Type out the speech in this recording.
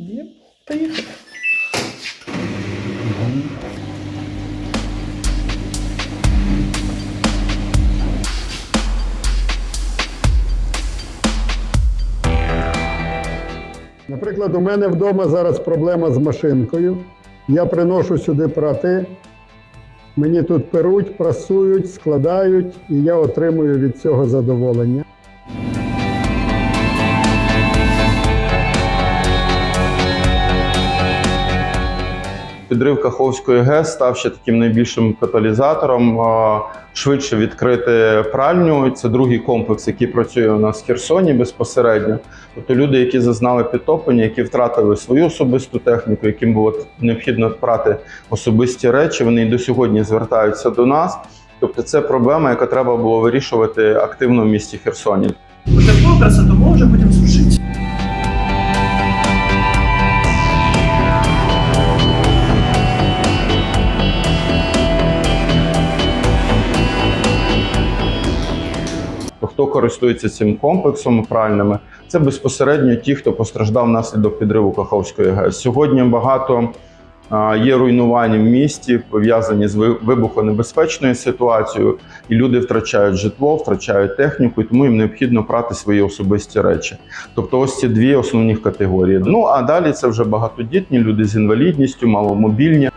Є, поїхали. Наприклад, у мене вдома зараз проблема з машинкою. Я приношу сюди прати, мені тут перуть, прасують, складають, і я отримую від цього задоволення. Підрив Каховської ГЕС став ще таким найбільшим каталізатором. Швидше відкрити пральню. Це другий комплекс, який працює у нас в Херсоні безпосередньо. Тобто люди, які зазнали підтоплення, які втратили свою особисту техніку, яким було необхідно прати особисті речі, вони і до сьогодні звертаються до нас. Тобто, це проблема, яка треба було вирішувати активно в місті Херсоні. Таку красоту може потім сушити. Користується цим комплексом пральними, це безпосередньо ті, хто постраждав внаслідок підриву Каховської ГЕС. Сьогодні багато є руйнувань в місті, пов'язані з ви- вибухонебезпечною ситуацією, і люди втрачають житло, втрачають техніку, і тому їм необхідно прати свої особисті речі. Тобто, ось ці дві основні категорії. Ну а далі це вже багатодітні люди з інвалідністю, маломобільні.